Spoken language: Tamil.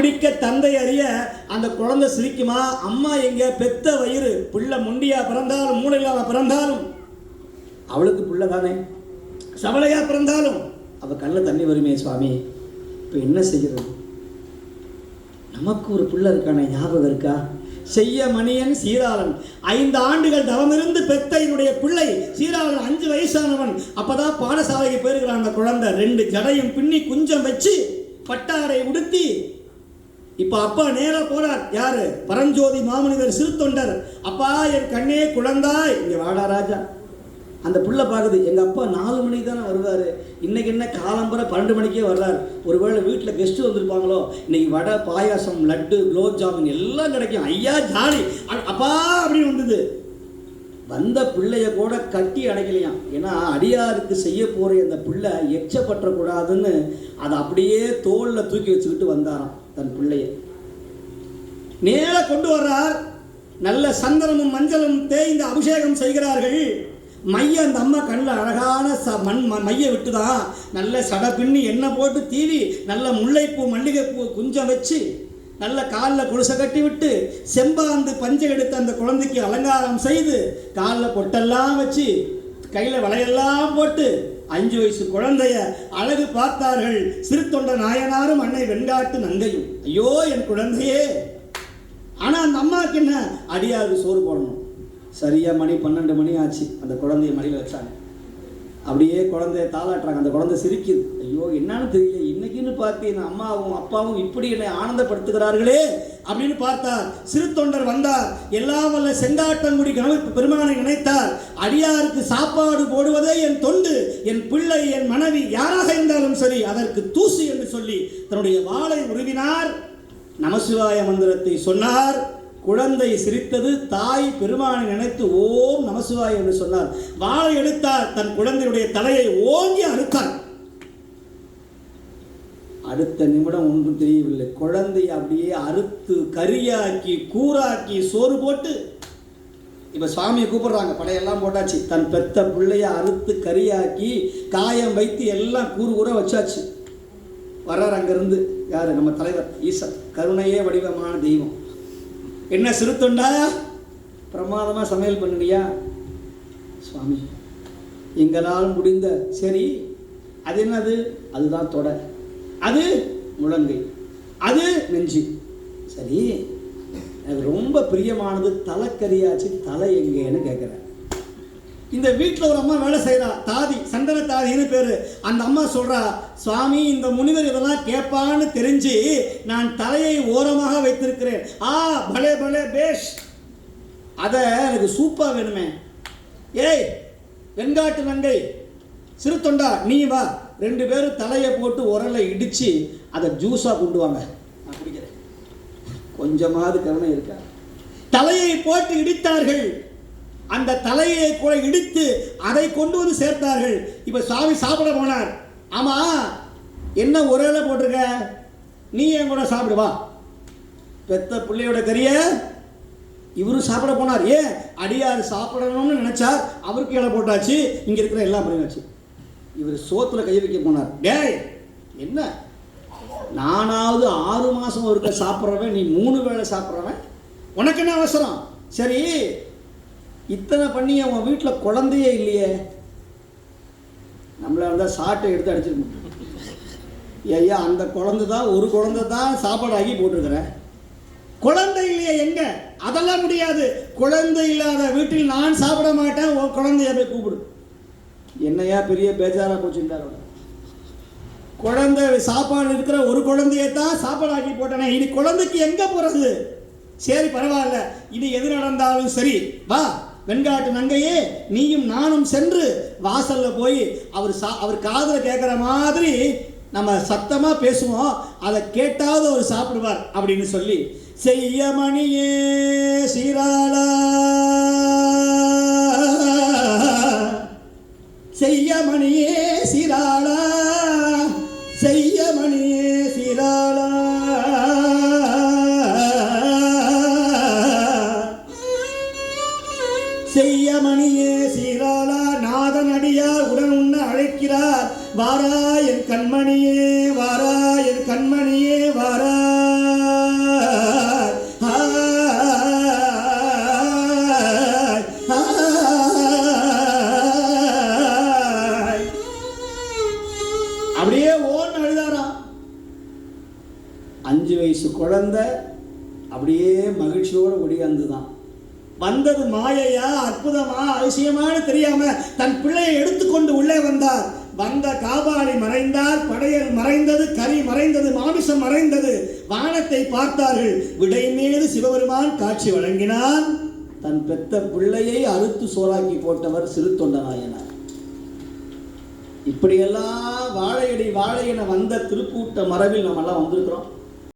குடிக்க தந்தை அறிய அந்த குழந்தை சிரிக்குமா? அம்மா எங்க? பெத்த வயிறு. புள்ள முண்டியா பிறந்தாலும் மூளையில்லாம பிறந்தாலும். அவளுக்கு புள்ள தானே. சவளையா பிறந்தாலும். அவ கண்ணில் தண்ணி வருமே சுவாமி. இப்போ என்ன செய்கிறது நமக்கு ஒரு புள்ள இருக்கானே? ஞாபகம் இருக்கா? செய்ய மணியன் சீராளன். ஐந்து ஆண்டுகள் தவமிருந்து பெத்த என்னுடைய பிள்ளை சீராளன் அஞ்சு வயசானவன். அப்பதான் பாடசாலைக்கு போயிருக்கிறான் அந்த குழந்தை. ரெண்டு ஜடையும் பின்னி குஞ்சம் வச்சு பட்டாரை உடுத்தி இப்போ அப்பா நேராக போறார். யாரு? பரஞ்சோதி மாமனிதர் சிறு தொண்டர். அப்பா என் கண்ணே குழந்தாய். இங்க வாடா ராஜா. அந்த புள்ள பார்க்குது எங்கள் அப்பா நாலு மணிக்கு தானே வருவார். இன்னைக்கு என்ன காலம்பரை பன்னெண்டு மணிக்கே வர்றார். ஒருவேளை வீட்டில் கெஸ்ட்டு வந்திருப்பாங்களோ? இன்னைக்கு வடை பாயாசம் லட்டு குலோப் ஜாமுன் எல்லாம் கிடைக்கும். ஐயா ஜாலி. அ- அப்பா அப்படின்னு வந்தது. வந்த பிள்ளைய கூட கட்டி அடைக்கலையாம். ஏன்னா அடியாருக்கு செய்ய போகிற அந்த பிள்ளை எச்சப்பற்றக்கூடாதுன்னு அதை அப்படியே தோளில் தூக்கி வச்சுக்கிட்டு வந்தாராம் தன் பிள்ளைய. நேர கொண்டு வர்றார். நல்ல சந்தனமும் மஞ்சளும் தேய்ந்து அபிஷேகம் செய்கிறார்கள். மைய அந்த அம்மா கண்ணில் அழகான ச மண் ம- மைய விட்டுதான் நல்ல சடை பின்னி எண்ணெய் போட்டு தீவி நல்ல முல்லைப்பூ மல்லிகைப்பூ குஞ்சம் வச்சு நல்ல காலில் குடிசை கட்டி விட்டு செம்பாந்து பஞ்சை எடுத்து அந்த குழந்தைக்கு அலங்காரம் செய்து காலில் பொட்டெல்லாம் வச்சு கையில் வளையெல்லாம் போட்டு அஞ்சு வயசு குழந்தைய அழகு பார்த்தார்கள். சிறு தொண்ட நாயனாரும் அன்னை வெண்காட்டு நங்கையும். ஐயோ என் குழந்தையே. ஆனால் அந்த அம்மாவுக்கு என்ன? அடியாருக்கு சோறு போடணும். சரியாக மணி பன்னெண்டு மணி ஆச்சு. அந்த குழந்தைய மடியில் வச்சாங்க. அப்படியே குழந்தைய தாளாட்டுறாங்க. அந்த குழந்தை சிரிக்குது. ஐயோ என்னன்னு தெரியல. இன்னைக்குன்னு பார்த்து என் அம்மாவும் அப்பாவும் இப்படி என்னை ஆனந்தப்படுத்துகிறார்களே அப்படின்னு பார்த்தார். சிறு தொண்டர் வந்தார். எல்லாம் வல்ல செங்காட்டங்குடி கணவர் பெருமானை நினைத்தார். அடியாருக்கு சாப்பாடு போடுவதே என் தொண்டு. என் பிள்ளை என் மனைவி யாராக இருந்தாலும் சரி அதற்கு தூசு என்று சொல்லி தன்னுடைய வாளை உருவினார். நமசிவாய மந்திரத்தை சொன்னார். குழந்தை சிரித்தது தாய் பெருமானை நினைத்து ஓம் நமசிவாய் என்று சொன்னார். வாழை எடுத்தார் தன் குழந்தையுடைய தலையை ஓங்கி அறுத்தார். அடுத்த நிமிடம் ஒன்றும் தெரியவில்லை. குழந்தையை அப்படியே அறுத்து கரியாக்கி கூராக்கி சோறு போட்டு இப்போ சுவாமியை கூப்பிடுறாங்க. படையெல்லாம் போட்டாச்சு. தன் பெத்த பிள்ளைய அறுத்து கரியாக்கி காயம் வைத்து எல்லாம் கூறு கூற வச்சாச்சு. வர்றார் அங்கிருந்து. யார்? நம்ம தலைவர் ஈசன். கருணையே வடிவமான தெய்வம். என்ன சிறுத்தொண்டா? பிரமாதமாக சமையல் பண்ணுறியா? சுவாமி எங்களால் முடிந்த சரி அது என்னது? அதுதான் தொடை. அது முழங்கை. அது நெஞ்சு. சரி எனக்கு ரொம்ப பிரியமானது தலைக்கறியாச்சு தலை எங்கேன்னு கேட்குறேன். இந்த வீட்டில் ஒரு அம்மா வேலை செய்கிறா தாதி சந்தன தாதின்னு பேர். அந்த அம்மா சொல்கிறா சுவாமி இந்த முனிவர் இதெல்லாம் கேட்பான்னு தெரிஞ்சு நான் தலையை ஓரமாக வைத்திருக்கிறேன். ஆ பலே பலே பேஷ். அதை எனக்கு சூப்பாக வேணுமே. ஏய் வெண்காட்டு நங்கை சிறு தொண்டா நீ வா. ரெண்டு பேரும் தலையை போட்டு உரலை இடித்து அதை ஜூஸாக கொண்டு வாங்க. நான் குடிக்கிறேன். கொஞ்சமாவது கருணை இருக்கா? தலையை போட்டு இடித்தார்கள். அந்த தலையை கூட இடித்து அதை கொண்டு வந்து சேர்த்தார்கள். இப்போ சாமி சாப்பிட போனார். ஆமா என்ன ஒரேல போட்டிருக்க? நீ என் கூட சாப்பிடுவா பெத்த பிள்ளையோட கறிய இவரும் சாப்பிட போனார். ஏன்? அடியார் சாப்பிடணும்னு நினைச்சார். அவருக்கு இலை போட்டாச்சு. இங்க இருக்கிற எல்லாம் பண்ணியாச்சு. இவர் சோத்துல கை வைக்க போனார். டேய் என்ன? நானாவது ஆறு மாசம் ஒருக்க சாப்பிட்றவன் நீ மூணு வேளை சாப்பிட்றவன்? உனக்கு என்ன அவசரம்? சரி இத்தனை பண்ணி அவன் வீட்டில் குழந்தையே இல்லையே. நம்மள இருந்தால் சாட்டை எடுத்து அடிச்சிருக்கணும் ஐயா அந்த குழந்தை தான் ஒரு குழந்தை தான் சாப்பாடு ஆகி போட்டிருக்கிறேன். குழந்தை இல்லையே எங்க? அதெல்லாம் முடியாது. குழந்தை இல்லாத வீட்டில் நான் சாப்பிட மாட்டேன் உன் குழந்தைய போய் கூப்பிடு. என்னையா பெரிய பேஜாரா போச்சுட்டார் குழந்தை சாப்பாடு இருக்கிற ஒரு குழந்தையை தான் சாப்பாடு ஆக்கி போட்டனே. இனி குழந்தைக்கு எங்க போறது? சரி பரவாயில்ல. இனி எது நடந்தாலும் சரி. வா. வெண்காட்டு நங்கையே நீயும் நானும் சென்று வாசலில் போய் அவர் சா அவர் காதில் கேட்குற மாதிரி நம்ம சத்தமாக பேசுவோம். அதை கேட்டாவது அவர் சாப்பிடுவார் அப்படின்னு சொல்லி செய்ய மணியே சீராளா செய்ய மணியே சீரா மணியே சீராளா நாதன் அடியார் உடன் உண்ண அழைக்கிறார் வாரா என் கண்மணியே வாரா என் கண்மணியே வாரா அப்படியே ஓன் அழுதாராம் அஞ்சு வயசு குழந்தை அப்படியே மகிழ்ச்சியோடு ஒடியாந்து தான் வந்தது மாயையா அற்புதமா அதிசயமானு தெரியாம தன் பிள்ளையை எடுத்துக்கொண்டு உள்ளே வந்தார். வந்த காபாலி மறைந்தார் படையல் மறைந்தது கறி மறைந்தது மாமிசம் மறைந்தது. வானத்தை பார்த்தார்கள். விடை மீது சிவபெருமான் காட்சி வழங்கினான் தன் பெத்த பிள்ளையை அறுத்து சோறாக்கி போட்டவர் சிறு தொண்டநாயனார் இப்படியெல்லாம் வாழையடி வாழையென வந்த திருக்கூட்ட மரபில் நம்ம எல்லாம் வந்திருக்கிறோம்.